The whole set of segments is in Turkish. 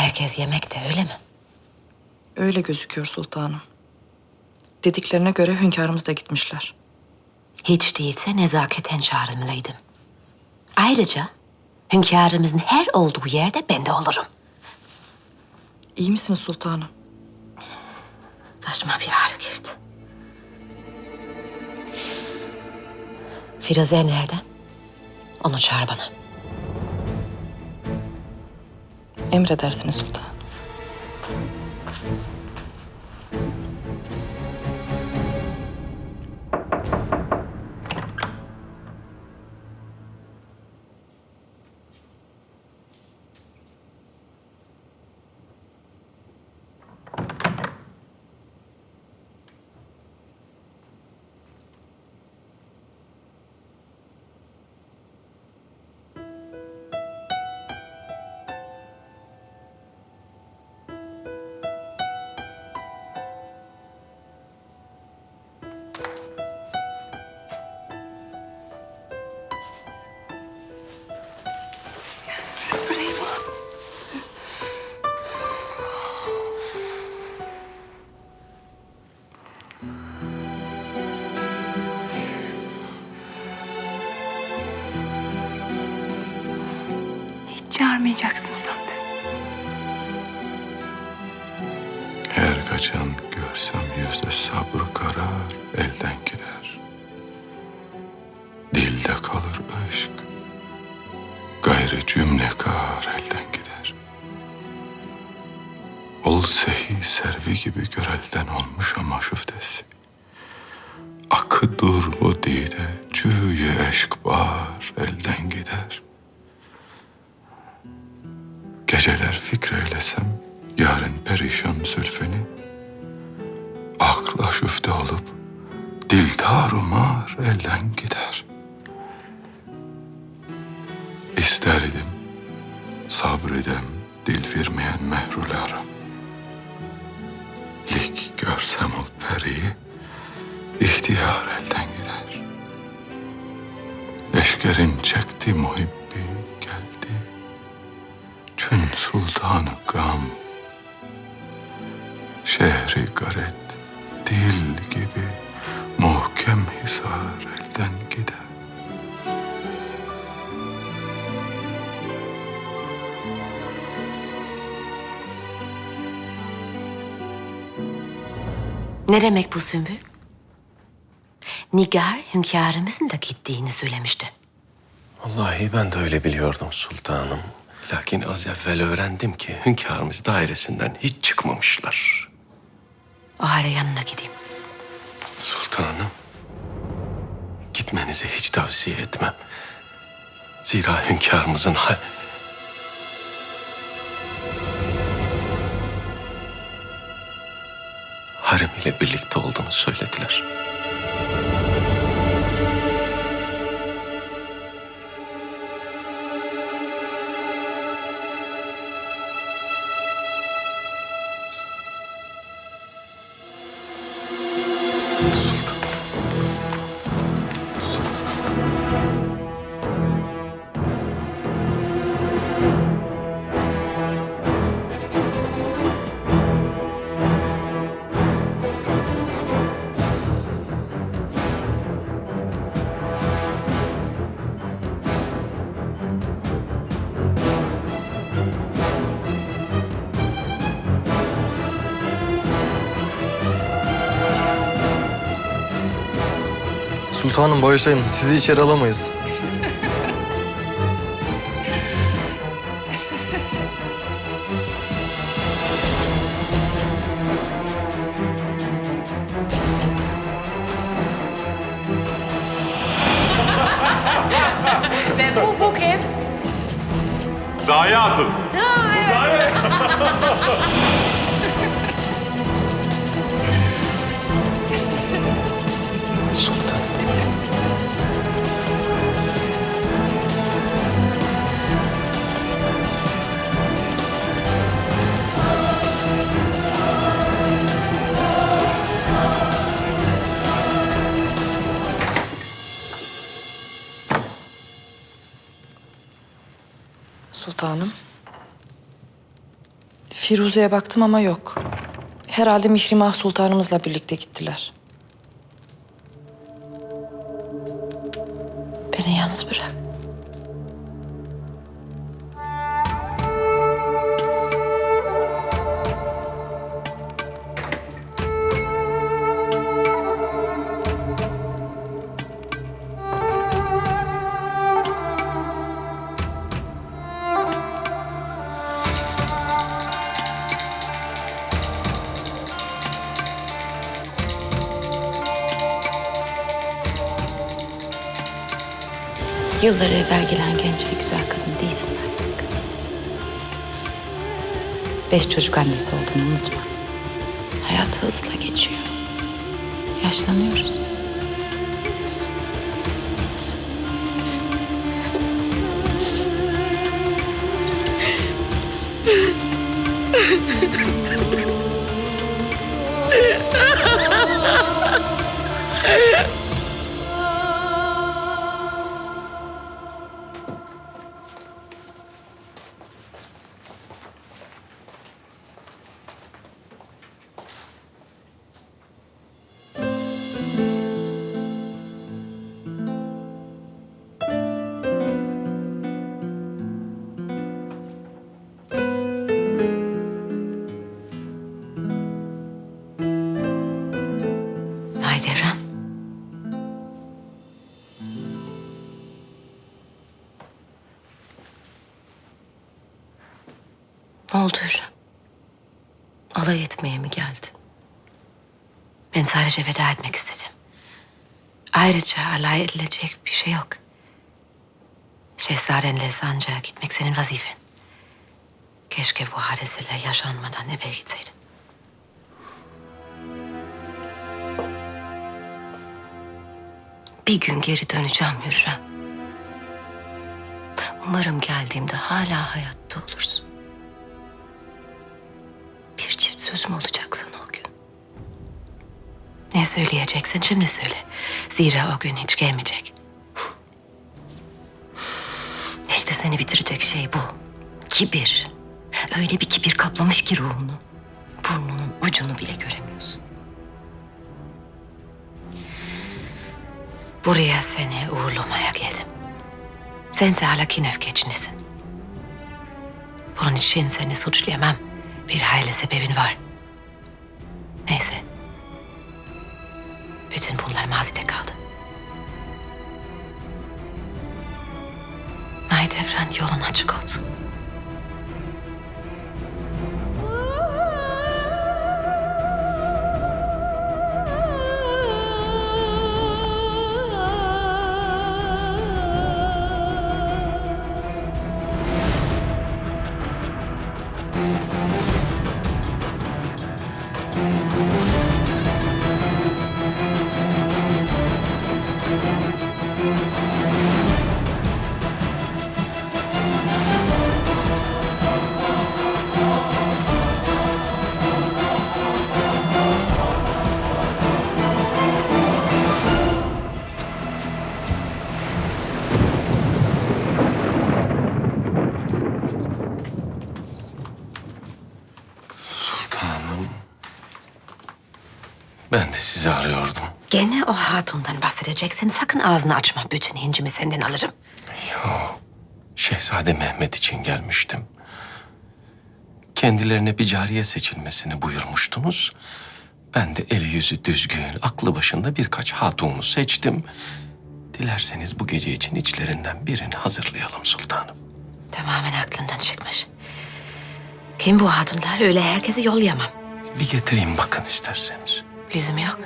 Herkes yemekte öyle mi? Öyle gözüküyor sultanım. Dediklerine göre hünkârımız da gitmişler. Hiç değilse nezaketen çağrılmalıydım. Ayrıca hünkârımızın her olduğu yerde ben de olurum. İyi misiniz sultanım? Başıma bir ağrı girdi. Firuze nerede? Onu çağır bana. Emredersiniz sultanım. Hiç çağırmayacaksın sen de. Her kaçan görsem yüzde sabır karar, elden gider. Dilde kalır aşk, cümle kar elden gider. Ol sehi servi gibi görelden olmuş ama şüftesi. Akıdır o dide, cüyü eşk var elden gider. Geceler fikreylesem yarın perişan zülfünü Akla şüfte olup dil tarumar elden gider İsterdim sabredem dil vermeyen mehrulara Lik görsem ol periyi ihtiyar elden gider. Leşkerin çekti muhibbi geldi. Çün sultanı gam. Şehri garet dil gibi Muhkem hisar elden gider Ne demek bu Sümbül? Nigar hünkârımızın da gittiğini söylemişti. Vallahi ben de öyle biliyordum sultanım. Lakin az evvel öğrendim ki hünkârımız dairesinden hiç çıkmamışlar. O halde yanına gideyim. Sultanım, gitmenizi hiç tavsiye etmem. Zira hünkârımızın hal... Harem ile birlikte olduğunu söylediler. Sultanım bağışlayın. Sizi içeri alamayız. Ve bu bu kim? Daye atın Sultan. Sultanım. Firuze'ye baktım ama yok. Herhalde Mihrimah Sultanımızla birlikte gittiler. Beni yalnız bırak. Yıllar evvel gelen genç ve güzel kadın değilsin artık. Beş çocuk annesi olduğunu unutma. Hayat hızla geçiyor. Yaşlanıyoruz. Ne oldu Hürrem? Alay etmeye mi geldin? Ben sadece veda etmek istedim. Ayrıca alay edilecek bir şey yok. Şehzadenle Sancağa gitmek senin vazifen. Keşke bu hadiseler yaşanmadan evvel gitseydin. Bir gün geri döneceğim Hürrem. Umarım geldiğimde hala hayatta olursun. Sözüm olacak sana o gün. Ne söyleyeceksin şimdi söyle. Zira o gün hiç gelmeyecek. İşte seni bitirecek şey bu. Kibir. Öyle bir kibir kaplamış ki ruhunu. Burnunun ucunu bile göremiyorsun. Buraya seni uğurlamaya geldim. Sense hala kin öfkeçinesin. Bunun için seni suçlayamam. Bir hayli sebebin var. Neyse. Bütün bunlar mazide kaldı. Mahidevran yolun açık olsun. Sultanım. O hatundan bahsedeceksin. Sakın ağzını açma. Bütün hincimi senden alırım. Şehzade Mehmet için gelmiştim. Kendilerine bir cariye seçilmesini buyurmuştunuz. Ben de eli yüzü düzgün, aklı başında birkaç hatunu seçtim. Dilerseniz bu gece için içlerinden birini hazırlayalım sultanım. Tamamen aklından çıkmış. Kim bu hatunlar? Öyle herkesi yollayamam. Bir getireyim bakın isterseniz. Lüzum yok.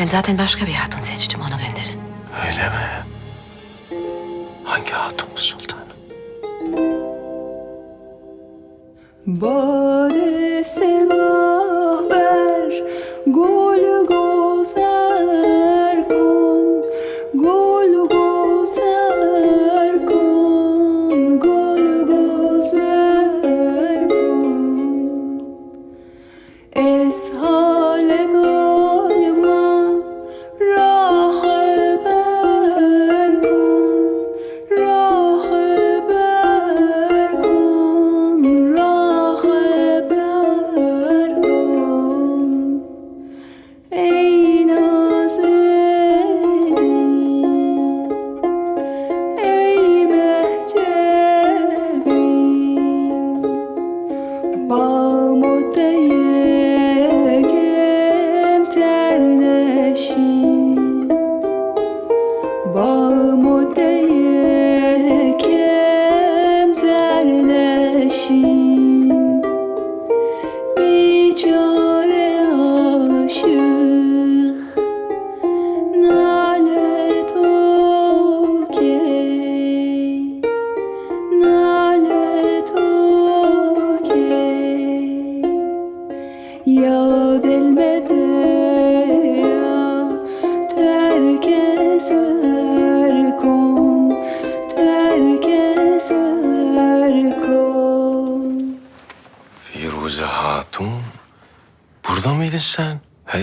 Ben zaten başka bir hatun seçtim. Onu gönderin. Öyle mi? Hangi hatun sultanım? Bade semah ber golü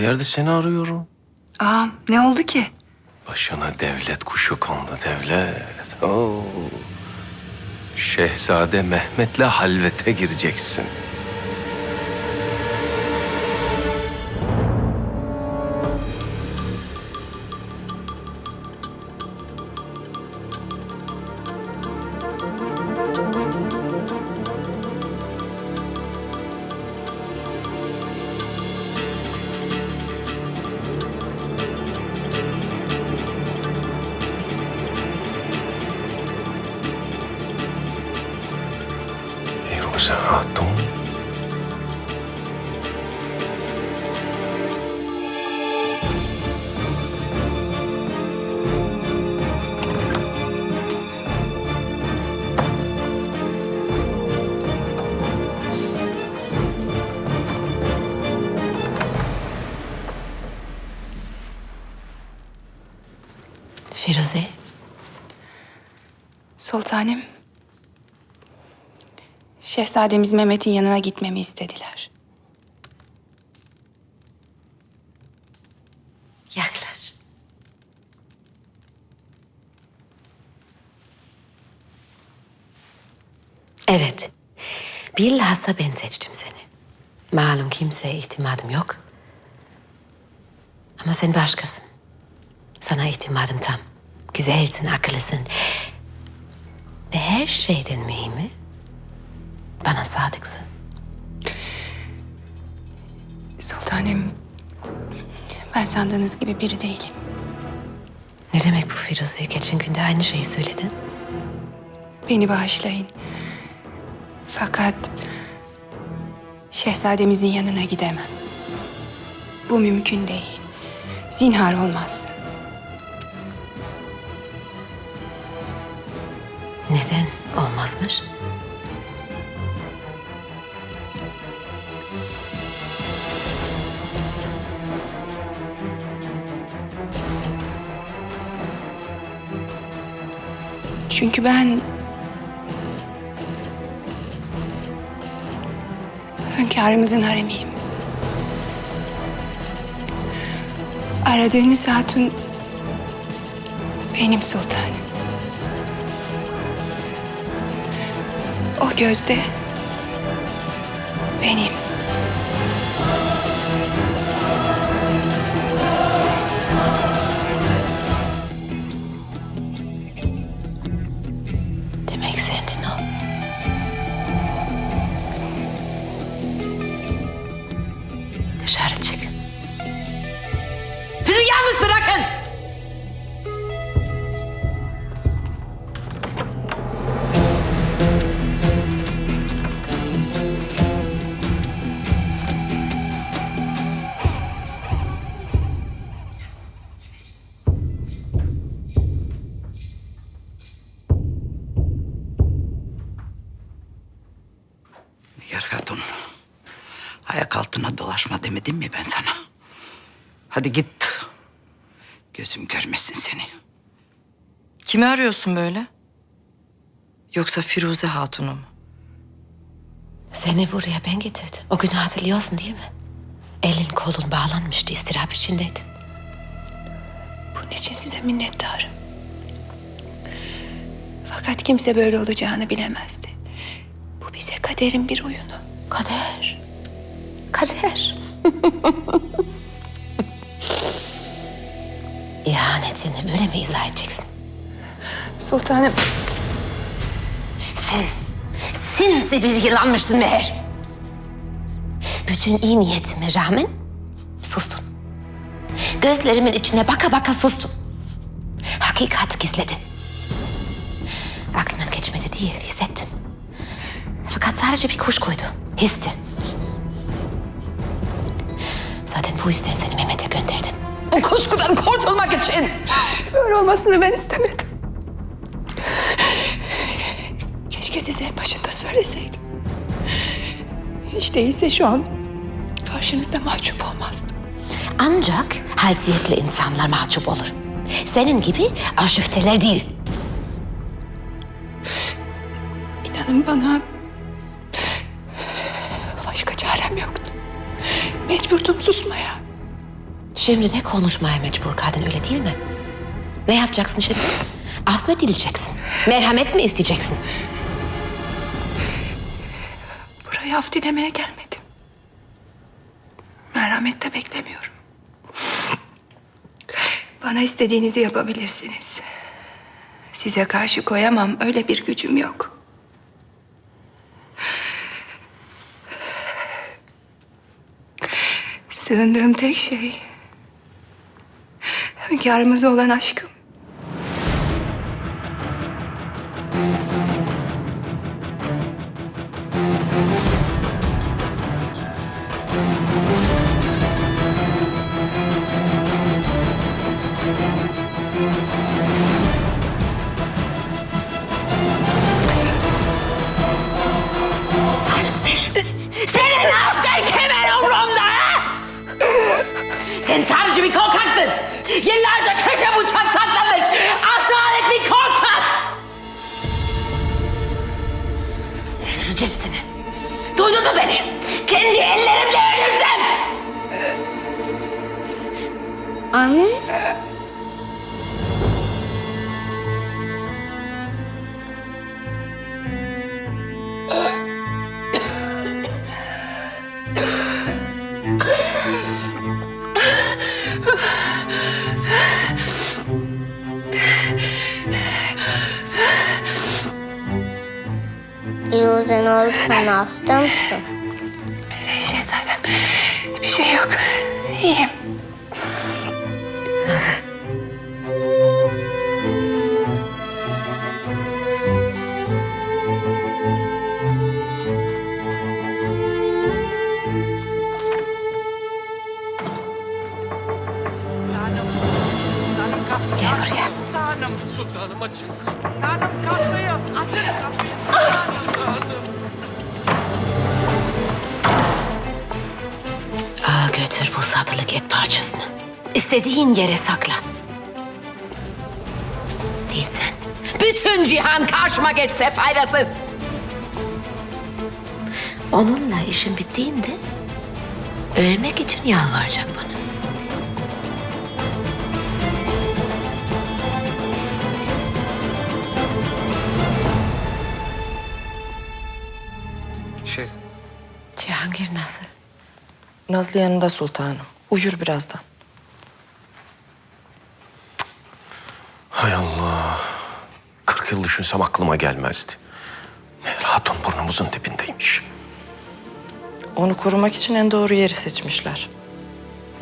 yerde seni arıyorum. Aa, ne oldu ki? Başına devlet kuşu kondu devlet. Oo. Şehzade Mehmet'le halvete gireceksin. Firuze, Sultanım. Şehzademiz Mehmet'in yanına gitmemi istediler. yaklaş. Evet, bilhassa ben seçtim seni. Malum kimseye itimadım yok. Ama sen başkasın. Sana itimadım tam. Güzelsin, akıllısın. Ve her şeyden mühimi bana sadıksın. Sultanım, ben sandığınız gibi biri değilim. Ne demek bu Firuze? Geçen günde aynı şeyi söyledin. Beni bağışlayın. Fakat şehzademizin yanına gidemem. Bu mümkün değil. Zinhar olmaz. Olmazmış? Çünkü ben... Hünkârımızın haremiyim. Aradığınız hatun benim sultanım. O gözde benim. Hadi git. Gözüm görmesin seni. Kimi arıyorsun böyle? Yoksa Firuze Hatun'u mu? Seni buraya ben getirdim. O günü hatırlıyorsun değil mi? Elin kolun bağlanmıştı, istirap içindeydin. Bunun için size minnettarım. Fakat kimse böyle olacağını bilemezdi. Bu bize kaderin bir oyunu. Kader. Kader. İhanetini böyle mi izah edeceksin? Sultanım, Sen sinsi bir yılanmışsın Meher. Bütün iyi niyetime rağmen sustun. Gözlerimin içine baka baka sustun. Hakikati gizledin. Aklından geçmedi değil, hissettim. Fakat sadece bir kuşkuydu, histi. Zaten bu yüzden seni Mehmet'e gönderdim. Bu kuşkudan kurtulmak için. böyle olmasını ben istemedim. Keşke size en başında söyleseydim. Hiç değilse şu an karşınızda mahcup olmazdım. Ancak haysiyetli insanlar mahcup olur. Senin gibi arşifteler değil. İnanın bana Şimdi de konuşmaya mecbur kadın öyle değil mi? Ne yapacaksın şimdi? Af mı dileyeceksin? Merhamet mi isteyeceksin? Buraya af dilemeye gelmedim. Merhamet de beklemiyorum. Bana istediğinizi yapabilirsiniz. Size karşı koyamam, öyle bir gücüm yok. Sığındığım tek şey... ...hünkârımıza olan aşkım. Öldüreceğim seni. Duydun mu beni? Kendi ellerimle öldüreceğim. Anne? Yolda ne oldu sana hasta mısın? Şehzadem, bir şey yok. İyiyim. İstediğin yere sakla. Değilsen bütün cihan karşıma geçse faydasız. Onunla işin bittiğinde ölmek için yalvaracak bana. Şey, Cihangir nasıl? Nazlı yanında sultanım. Uyur birazdan. Hay Allah. Kırk yıl düşünsem aklıma gelmezdi. Meğer hatun burnumuzun dibindeymiş. Onu korumak için en doğru yeri seçmişler.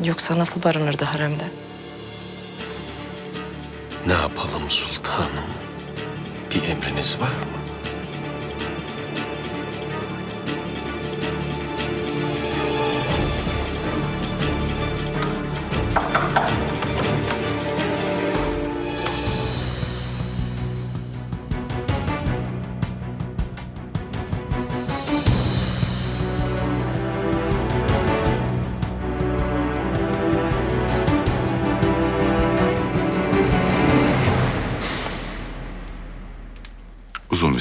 Yoksa nasıl barınırdı haremde? Ne yapalım sultanım? Bir emriniz var mı?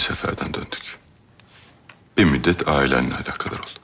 Seferden döndük. Bir müddet ailenle alakadar ol.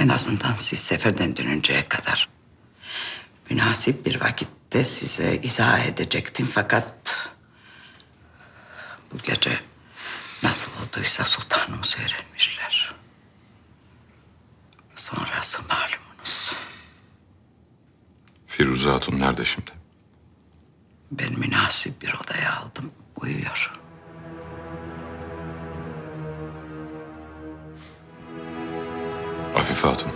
En azından siz seferden dönünceye kadar. Münasip bir vakitte size izah edecektim fakat... Bu gece nasıl olduysa sultanımız öğrenmişler. Sonrası malumunuz. Firuze Hatun nerede şimdi? Ben münasip bir odaya aldım. Uyuyor. Afife Hatun.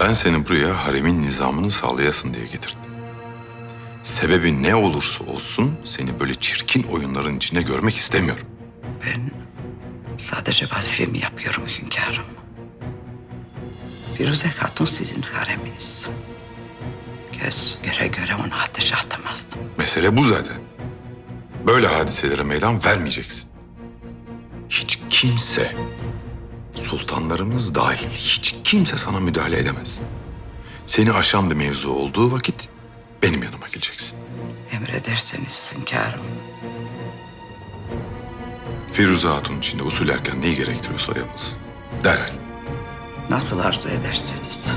Ben seni buraya haremin nizamını sağlayasın diye getirdim. Sebebi ne olursa olsun seni böyle çirkin oyunların içinde görmek istemiyorum. Ben sadece vazifemi yapıyorum hünkârım. Firuze Hatun sizin hareminiz. Göz göre göre ona ateş atamazdım. Mesele bu zaten. Böyle hadiselere meydan vermeyeceksin. Hiç kimse, sultanlarımız dahil hiç kimse sana müdahale edemez. Seni aşan bir mevzu olduğu vakit benim yanıma geleceksin. Emrederseniz hünkârım. Firuze Hatun için de usul erken neyi gerektiriyorsa yapılsın. Derhal Nasıl arzu ederseniz.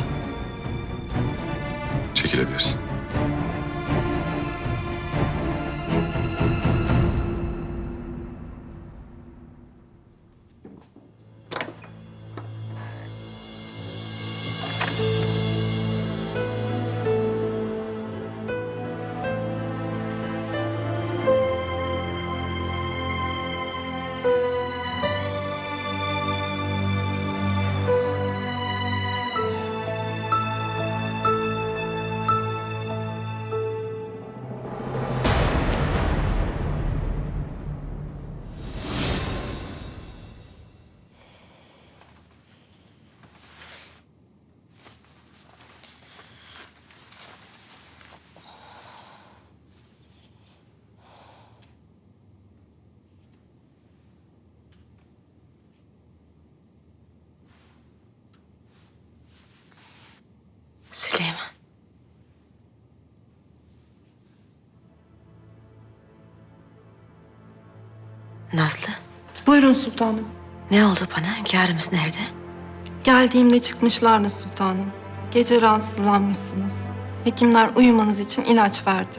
çekilebilirsin. Nazlı, Buyurun sultanım. ne oldu bana? Hünkârımız nerede? Geldiğimde çıkmışlardı sultanım. Gece rahatsızlanmışsınız. Hekimler uyumanız için ilaç verdi.